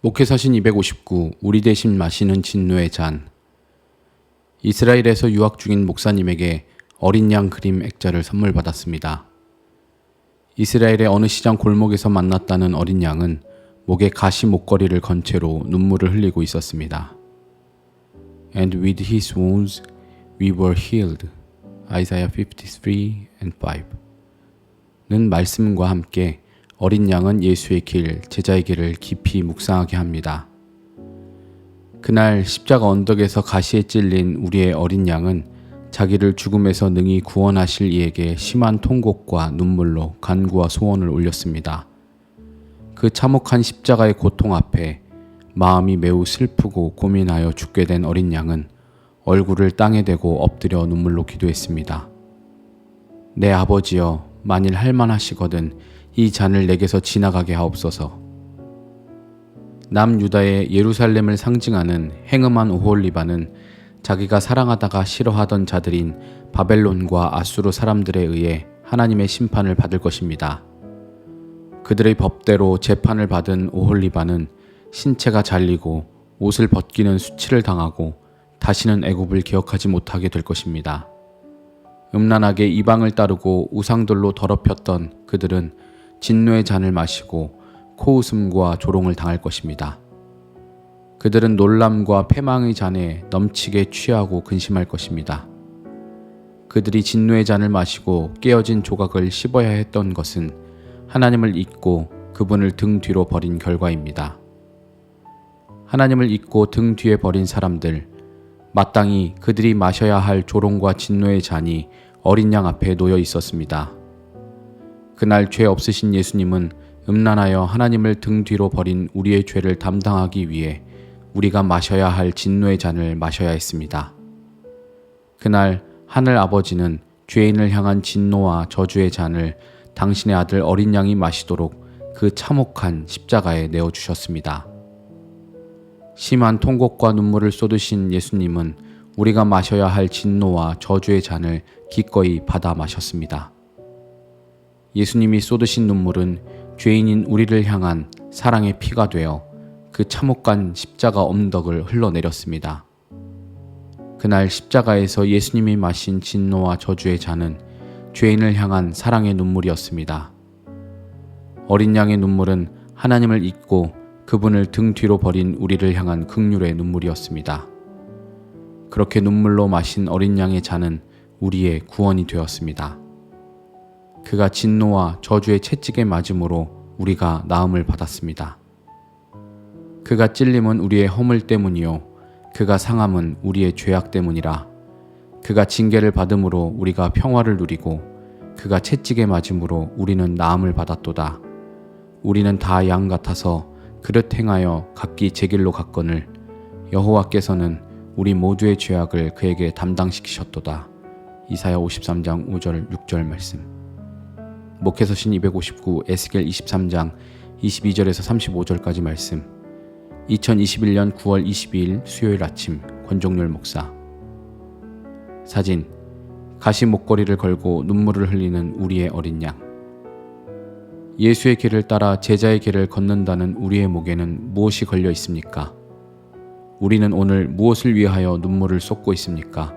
목회사신 259 우리 대신 마시는 진노의 잔 이스라엘에서 유학 중인 목사님에게 어린 양 그림 액자를 선물 받았습니다. 이스라엘의 어느 시장 골목에서 만났다는 어린 양은 목에 가시 목걸이를 건 채로 눈물을 흘리고 있었습니다. And with his wounds we were healed. Isaiah 53 and 5. 는 말씀과 함께 어린 양은 예수의 길, 제자의 길을 깊이 묵상하게 합니다. 그날 십자가 언덕에서 가시에 찔린 우리의 어린 양은 자기를 죽음에서 능히 구원하실 이에게 심한 통곡과 눈물로 간구와 소원을 올렸습니다. 그 참혹한 십자가의 고통 앞에 마음이 매우 슬프고 고민하여 죽게 된 어린 양은 얼굴을 땅에 대고 엎드려 눈물로 기도했습니다. 내 아버지여, 만일 할만하시거든 이 잔을 내게서 지나가게 하옵소서. 남유다의 예루살렘을 상징하는 행음한 오홀리바는 자기가 사랑하다가 싫어하던 자들인 바벨론과 아수르 사람들에 의해 하나님의 심판을 받을 것입니다. 그들의 법대로 재판을 받은 오홀리바는 신체가 잘리고 옷을 벗기는 수치를 당하고 다시는 애굽을 기억하지 못하게 될 것입니다. 음란하게 이방을 따르고 우상들로 더럽혔던 그들은 진노의 잔을 마시고 코웃음과 조롱을 당할 것입니다. 그들은 놀람과 패망의 잔에 넘치게 취하고 근심할 것입니다. 그들이 진노의 잔을 마시고 깨어진 조각을 씹어야 했던 것은 하나님을 잊고 그분을 등 뒤로 버린 결과입니다. 하나님을 잊고 등 뒤에 버린 사람들, 마땅히 그들이 마셔야 할 조롱과 진노의 잔이 어린 양 앞에 놓여 있었습니다. 그날 죄 없으신 예수님은 음란하여 하나님을 등 뒤로 버린 우리의 죄를 담당하기 위해 우리가 마셔야 할 진노의 잔을 마셔야 했습니다. 그날 하늘 아버지는 죄인을 향한 진노와 저주의 잔을 당신의 아들 어린 양이 마시도록 그 참혹한 십자가에 내어 주셨습니다. 심한 통곡과 눈물을 쏟으신 예수님은 우리가 마셔야 할 진노와 저주의 잔을 기꺼이 받아 마셨습니다. 예수님이 쏟으신 눈물은 죄인인 우리를 향한 사랑의 피가 되어 그 참혹한 십자가 언덕을 흘러내렸습니다. 그날 십자가에서 예수님이 마신 진노와 저주의 잔은 죄인을 향한 사랑의 눈물이었습니다. 어린 양의 눈물은 하나님을 잊고 그분을 등 뒤로 버린 우리를 향한 극률의 눈물이었습니다. 그렇게 눈물로 마신 어린 양의 잔은 우리의 구원이 되었습니다. 그가 진노와 저주의 채찍에 맞음으로 우리가 나음을 받았습니다. 그가 찔림은 우리의 허물 때문이요 그가 상함은 우리의 죄악 때문이라 그가 징계를 받음으로 우리가 평화를 누리고 그가 채찍에 맞음으로 우리는 나음을 받았도다. 우리는 다 양 같아서 그릇 행하여 각기 제 길로 갔거늘 여호와께서는 우리 모두의 죄악을 그에게 담당시키셨도다. 이사야 53장 5절 6절 말씀. 목회서신 259 에스겔 23장 22절에서 35절까지 말씀. 2021년 9월 22일 수요일 아침 권종률 목사. 사진 가시 목걸이를 걸고 눈물을 흘리는 우리의 어린 양. 예수의 길을 따라 제자의 길을 걷는다는 우리의 목에는 무엇이 걸려 있습니까? 우리는 오늘 무엇을 위하여 눈물을 쏟고 있습니까?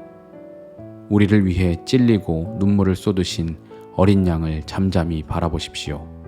우리를 위해 찔리고 눈물을 쏟으신 어린 양을 잠잠히 바라보십시오.